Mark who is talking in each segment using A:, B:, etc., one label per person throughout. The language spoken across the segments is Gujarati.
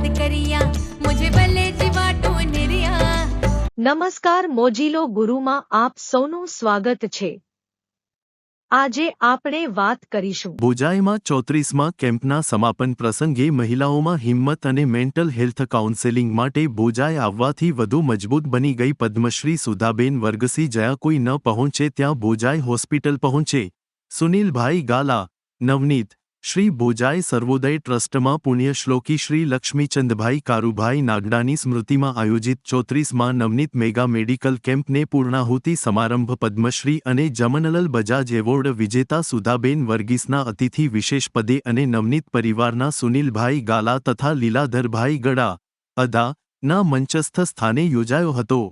A: યાદ કરિયા મુજે ભલે જીવા ટોનરિયા
B: નમસ્કાર મોજીલો ગુરુમાં આપ સૌનું સ્વાગત છે આજે આપણે વાત કરીશું
C: બોજાઈમાં ચોત્રીસમાં કેમ્પના સમાપન પ્રસંગે મહિલાઓમાં હિંમત અને મેન્ટલ હેલ્થ કાઉન્સેલિંગ માટે બોજાઈ આવવાથી વધુ મજબૂત બની ગઈ પદ્મશ્રી સુધાબેન વર્ગસી જયા કોઈ ન પહોંચે ત્યાં બોજાઈ હોસ્પિટલ પહોંચે સુનિલભાઈ ગાલા નવનીત શ્રી ભોજાએ સર્વોદય ટ્રસ્ટમાં પુણ્યશ્લોકી શ્રી લક્ષ્મીચંદભાઈ કારુભાઈ નાગડાની સ્મૃતિમાં આયોજિત ચોત્રીસમાં નવનીત મેગા મેડિકલ કેમ્પને પૂર્ણાહુતિ સમારંભ પદ્મશ્રી અને જમનલલ બજાજ એવોર્ડ વિજેતા સુધાબેન વર્ગીસના અતિથિ વિશેષ પદે અને નવનીત પરિવારના સુનિલભાઈ ગાલા તથા લીલાધરભાઈ ગડા, અદા, ના મંચસ્થ સ્થાને યોજાયો હતો.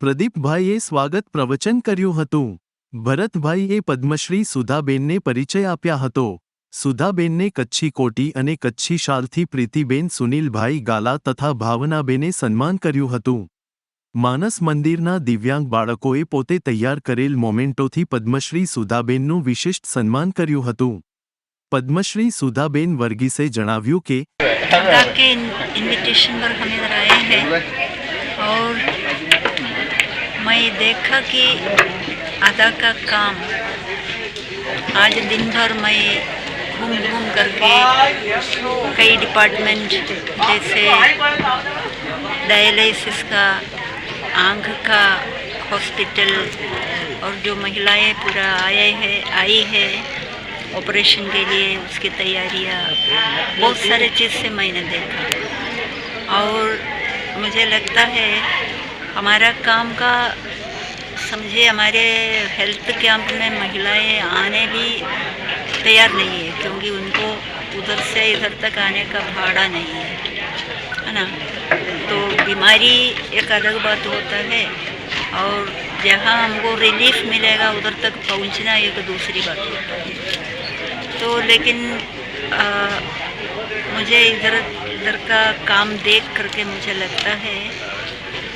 C: પ્રદીપભાઈએ સ્વાગત પ્રવચન કર્યું હતું. ભરતભાઈએ પદ્મશ્રી સુધાબેનને પરિચય આપ્યા હતો. સુધાબેનને કચ્છી કોટી અને કચ્છી શાલથી પ્રીતિબેન સુનિલભાઈ ગાલા તથા ભાવનાબેને સન્માન કર્યું હતું માનસ મંદિરના દિવ્યાંગ બાળકોએ પોતે તૈયાર કરેલ મોમેન્ટોથી પદ્મશ્રી સુધાબેનનું વિશિષ્ટ સન્માન કર્યું હતું પદ્મશ્રી સુધાબેન વર્ગીસે જણાવ્યું કે
D: अदा के इनविटेशन पर हम इधर आए हैं और मैं देखा कि अदा का काम आज दिन भर मैं घूम घूम करके कई डिपार्टमेंट जैसे डायलिसिस का, आँख का हॉस्पिटल और जो महिलाएँ पूरा आए हैं, आई है ऑपरेशन के लिए उसकी तैयारियाँ, बहुत सारे चीज़ से मैंने देखा। और मुझे लगता है हमारा काम का, समझिए हमारे हेल्थ कैंप में महिलाएँ आने भी तैयार नहीं है क्योंकि उनको उधर से इधर तक आने का भाड़ा नहीं है है ना? तो बीमारी एक अलग बात होता है और जहाँ हमको रिलीफ मिलेगा उधर तक पहुँचना एक दूसरी बात होता है। तो लेकिन आ, मुझे इधर इधर का काम देख करके मुझे लगता है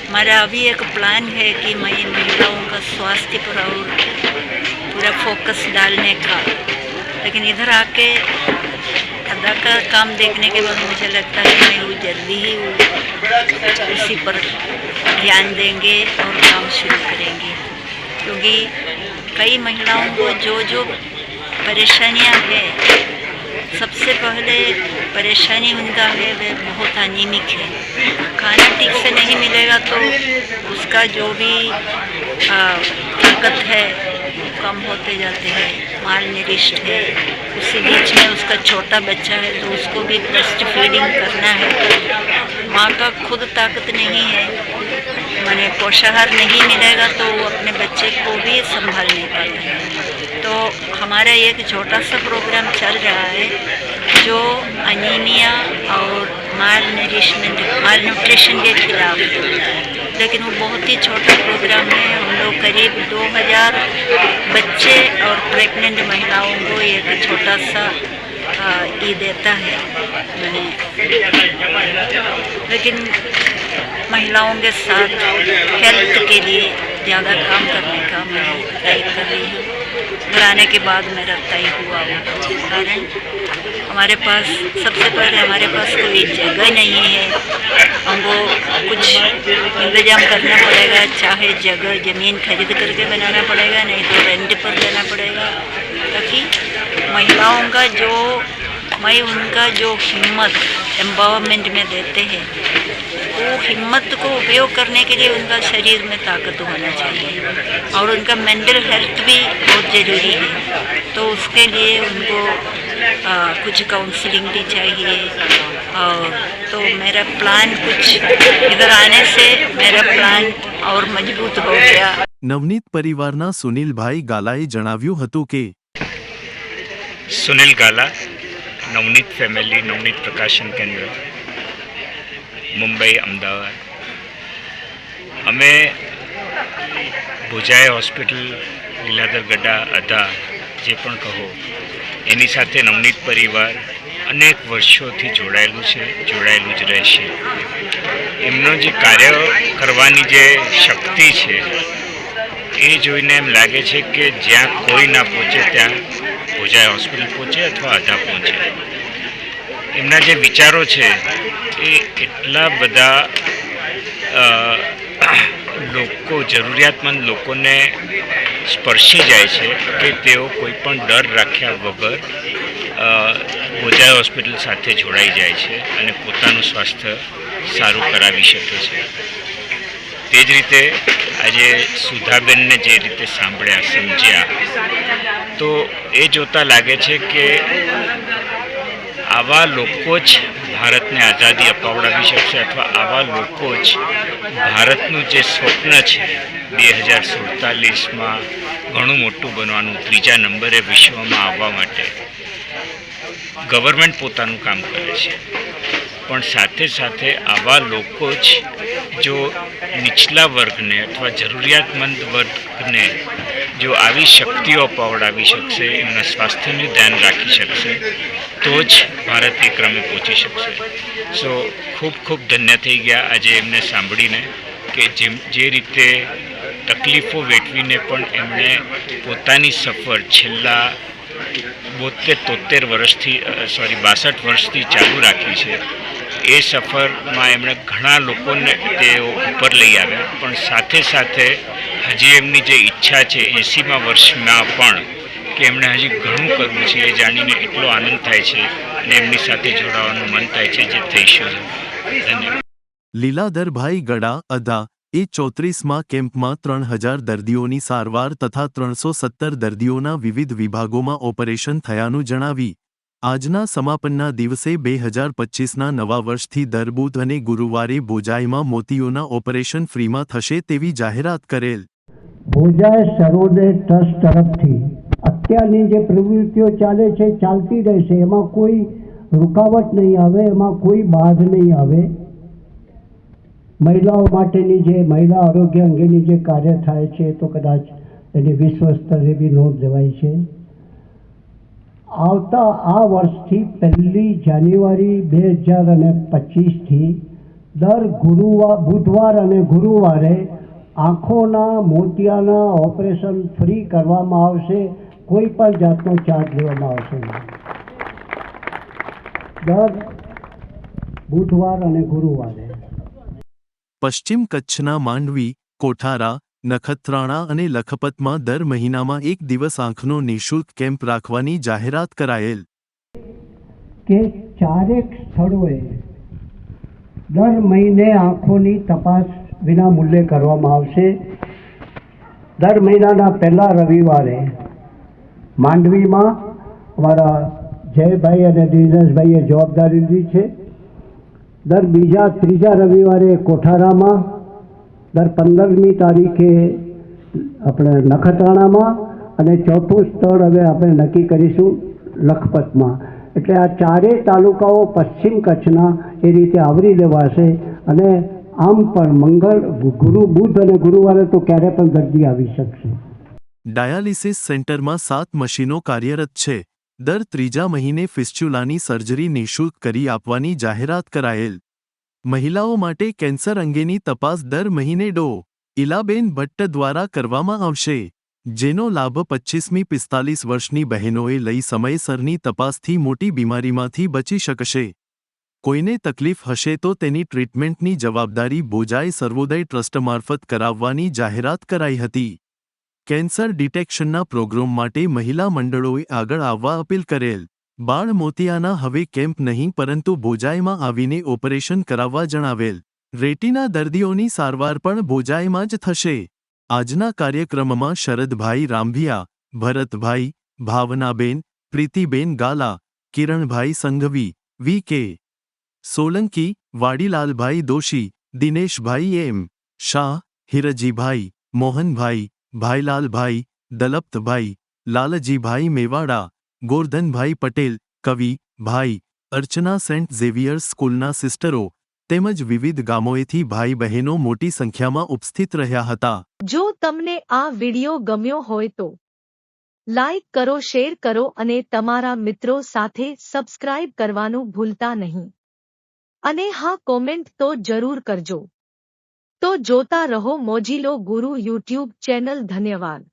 D: हमारा अभी एक प्लान है कि मैं महिलाओं का स्वास्थ्य पर और पूरा फोकस डालने का। लेकिन इधर आके अदा का काम देखने के बाद मुझे लगता है मैं वो जल्दी ही उसी पर ध्यान देंगे और काम शुरू करेंगे। क्योंकि कई महिलाओं को जो जो परेशानियाँ हैं, सबसे पहले परेशानी उनका है, वह बहुत अनियमित है। खाना ठीक से नहीं मिलेगा तो उसका जो भी ताकत है कम होते जाते हैं, माल निरिष्ट है। उसी बीच में उसका छोटा बच्चा है तो उसको भी ब्रेस्ट फीडिंग करना है। माँ का खुद ताकत नहीं है, मैंने पोषाहार नहीं मिलेगा तो वो अपने बच्चे को भी संभाल नहीं पाता है। तो हमारा एक छोटा सा प्रोग्राम चल रहा है, जो अनीमिया और माल नरिशमेंट माल न्यूट्रिशन के खिलाफ लेकिन वो बहुत ही छोटा प्रोग्राम है। हम लोग करीब 2000 बच्चे और प्रेग्नेंट महिलाओं को एक छोटा सा ई देता है। लेकिन महिलाओं के साथ हेल्थ के लिए ज़्यादा काम करने का मैं तय कर रही हूँ। आने के बाद मेरा तय हुआ कारण हमारे पास, सबसे पहले हमारे पास कोई जगह नहीं है। हमको कुछ इंतज़ाम करना पड़ेगा, चाहे जगह ज़मीन खरीद करके बनाना पड़ेगा, नहीं तो रेंट पर लेना पड़ेगा। ताकि महिलाओं का जो मैं उनका जो हिम्मत एम्पावरमेंट में देते हैं वो हिम्मत को उपयोग करने के लिए उनका शरीर में ताकत होना चाहिए और उनका मेंटल हेल्थ भी बहुत ज़रूरी है तो उसके लिए उनको आ, कुछ काउंसलिंग भी चाहिए और तो मेरा प्लान कुछ इधर आने से मेरा प्लान और मजबूत हो गया
C: નવનીત પરિવારના સુનિલભાઈ ગાલાએ જણાવ્યું હતું કે
E: સુનિલ ગાલા નવનીત ફેમિલી, નવનીત પ્રકાશન કેન્દ્ર, મુંબઈ, અમદાવાદ. અમે ભુજાય હોસ્પિટલ, લીલાધર ગઢા અધા, જે પણ કહો, એની સાથે નવનીત પરિવાર અનેક વર્ષોથી જોડાયેલું છે, જોડાયેલું જ રહેશે. એમનો જે કાર્ય કરવાની જે શક્તિ છે, એ જોઈને એમ લાગે છે કે જ્યાં કોઈ ના પહોંચે ત્યાં ભોજાય હોસ્પિટલ પહોંચે અથવા અધા પહોંચે? એમના જે વિચારો છે એ એટલા બધા લોકો જરૂરિયાતમંદ લોકોને સ્પર્શી જાય છે કે તેઓ કોઈ પણ ડર રાખ્યા વગર અ, હોસ્પિટલ સાથે જોડાઈ જાય છે અને પોતાનું સ્વાસ્થ્ય સારું કરાવી શકે છે. તે જ રીતે આજે સુધાબેનને જે રીતે સાંભળ્યા સમજ્યા તો એ જોતાં લાગે છે કે આવા લોકો જ ભારતને આઝાદી અપાવડાવી શકશે અથવા આવા લોકો જ ભારતનું જે સ્વપ્ન છે બે હજાર સુડતાલીસમાં ઘણું મોટું બનવાનું ત્રીજા નંબરે વિશ્વમાં આવવા માટે ગવર્મેન્ટ પોતાનું કામ કરે છે. પણ સાથે સાથે આવા લોકો જ જો નીચલા વર્ગને અથવા જરૂરિયાતમંદ વર્ગને જો આવી શક્તિઓ પવડાવી શકશે, એમના સ્વાસ્થ્યનું ધ્યાન રાખી શકશે, તો જ ભારત એ ક્રમે પહોંચી શકશે. સો ખૂબ ખૂબ ધન્ય થઈ ગયા આજે એમને સાંભળીને કે જેમ, જે રીતે તકલીફો વેઠવીને પણ એમણે પોતાની સફર છેલ્લા બોતેર તોતેર વર્ષથી સોરી બાસઠ વર્ષથી ચાલુ રાખી છે. એ સફરમાં એમણે ઘણા લોકોને તેઓ ઉપર લઈ આવ્યા. પણ સાથે સાથે હજી એમની જે ઈચ્છા છે એંસીમાં વર્ષમાં પણ કે એમણે હજી ઘણું કરવું છે, એ જાણીને એટલો આનંદ થાય છે અને એમની સાથે જોડાવાનું મન થાય છે જે થઈશું. ધન્યવાદ.
C: લીલાધરભાઈ ગડા અદા એ ચોત્રીસમાં કેમ્પમાં ત્રણ હજાર દર્દીઓની સારવાર તથા ત્રણસો સત્તર દર્દીઓના વિવિધ વિભાગોમાં ઓપરેશન થયાનું જણાવી આજના સમાપનના દિવસે બે હજાર પચીસના નવા વર્ષથી દર બુધ અને ગુરુવારે ભોજાઈમાં મોતીઓના ઓપરેશન ફ્રીમાં થશે તેવી જાહેરાત કરેલ.
F: ભોજાઈ સરોદય ટ્રસ્ટ તરફથી અત્યારની જે પ્રવૃત્તિઓ ચાલે છે, ચાલતી રહેશે, એમાં કોઈ રૂકાવટ નહીં આવે, એમાં કોઈ બાધ નહીં આવે. મહિલાઓ માટેની જે મહિલા આરોગ્ય અંગેની જે કાર્ય થાય છે તો કદાચ એની વિશ્વ સ્તરે બી નોંધ લેવાય છે. આવતા આ વર્ષથી પહેલી જાન્યુઆરી બે હજાર અને પચીસથી દર ગુરુવાર, બુધવાર અને ગુરુવારે આંખોના મોતિયાના ઓપરેશન ફ્રી કરવામાં આવશે. કોઈ પણ જાતનો ચાર્જ લેવામાં આવશે દર બુધવાર અને ગુરુવારે.
C: પશ્ચિમ કચ્છના માંડવી, કોઠારા નખત્રાણા અને લખપતમાં દર મહિનામાં એક દિવસ આંખનો નિઃશુલ્ક કેમ્પ રાખવાની જાહેરાત કરાયેલ.
F: કે ચારેક સ્થળોએ દર મહિને આંખોની તપાસ વિના મૂલ્યે કરવામાં આવશે. દર મહિનાના પહેલા રવિવારે માંડવીમાં અમારા જયભાઈ અને દિનેશભાઈએ જવાબદારી લીધી છે. દર બીજા ત્રીજા રવિવારે કોઠારામાં દર પંદરમી તારીખે આપણે નખત્રાણામાં અને ચોથું સ્થળ હવે આપણે નક્કી કરીશું લખપતમાં. એટલે આ ચારેય તાલુકાઓ પશ્ચિમ કચ્છના એ રીતે આવરી લેવાશે અને આમ પણ મંગળ, ગુરુ, બુધ અને ગુરુવારે તો ક્યારે પણ દર્દી આવી શકશે.
C: ડાયાલિસિસ સેન્ટરમાં સાત મશીનો કાર્યરત છે. દર ત્રીજા મહિને ફિસ્ચ્યુલાની સર્જરી નિઃશુલ્ક કરી આપવાની જાહેરાત કરાયેલ. મહિલાઓ માટે કેન્સર અંગેની તપાસ દર મહિને ડો. ઇલાબેન ભટ્ટ દ્વારા કરવામાં આવશે. જેનો લાભ પચ્ચીસમી પિસ્તાલીસ વર્ષની બહેનોએ લઈ સમયસરની તપાસથી મોટી બીમારીમાંથી બચી શકશે. કોઈને તકલીફ હશે તો તેની ટ્રીટમેન્ટની જવાબદારી બોજાએ સર્વોદય ટ્રસ્ટ મારફત કરાવવાની જાહેરાત કરાઈ હતી. કેન્સર ડિટેક્શનના પ્રોગ્રામ માટે મહિલા મંડળોએ આગળ આવવા અપીલ કરેલ. બાળ મોતિયાના હવે કેમ્પ નહીં, પરંતુ બોજાઈમાં આવીને ઓપરેશન કરાવવા જણાવેલ. રેટીના દર્દીઓની સારવાર પણ બોજાઈમાં જ થશે. આજના કાર્યક્રમમાં શરદભાઈ રામભિયા ભરતભાઈ, ભાવનાબેન, પ્રીતિબેન ગાલા, કિરણભાઈ સંઘવી, વી કે, સોલંકી, વાડીલાલભાઈ દોશી, દિનેશભાઈ એમ, શાહ, હિરજીભાઈ, મોહનભાઈ, ભાઈલાલભાઈ, દલપ્તભાઈ, લાલજીભાઈ મેવાડા ગોરધનભાઈ પટેલ, કવિ, ભાઈ, અર્ચના સેન્ટ ઝેવિયર્સ સ્કૂલના સિસ્ટરો, તેમજ વિવિધ ગામોએથી ભાઈ બહેનો મોટી સંખ્યામાં ઉપસ્થિત રહ્યા હતા.
B: જો તમને આ વિડિયો ગમ્યો હોય તો લાઇક કરો, શેર કરો અને તમારા મિત્રો સાથે સબસ્ક્રાઇબ કરવાનું ભૂલતા નહીં. અને હા, કોમેન્ટ તો જરૂર કરજો. તો જોતા રહો મોજીલો ગુરુ યુટ્યુબ ચેનલ. ધન્યવાદ.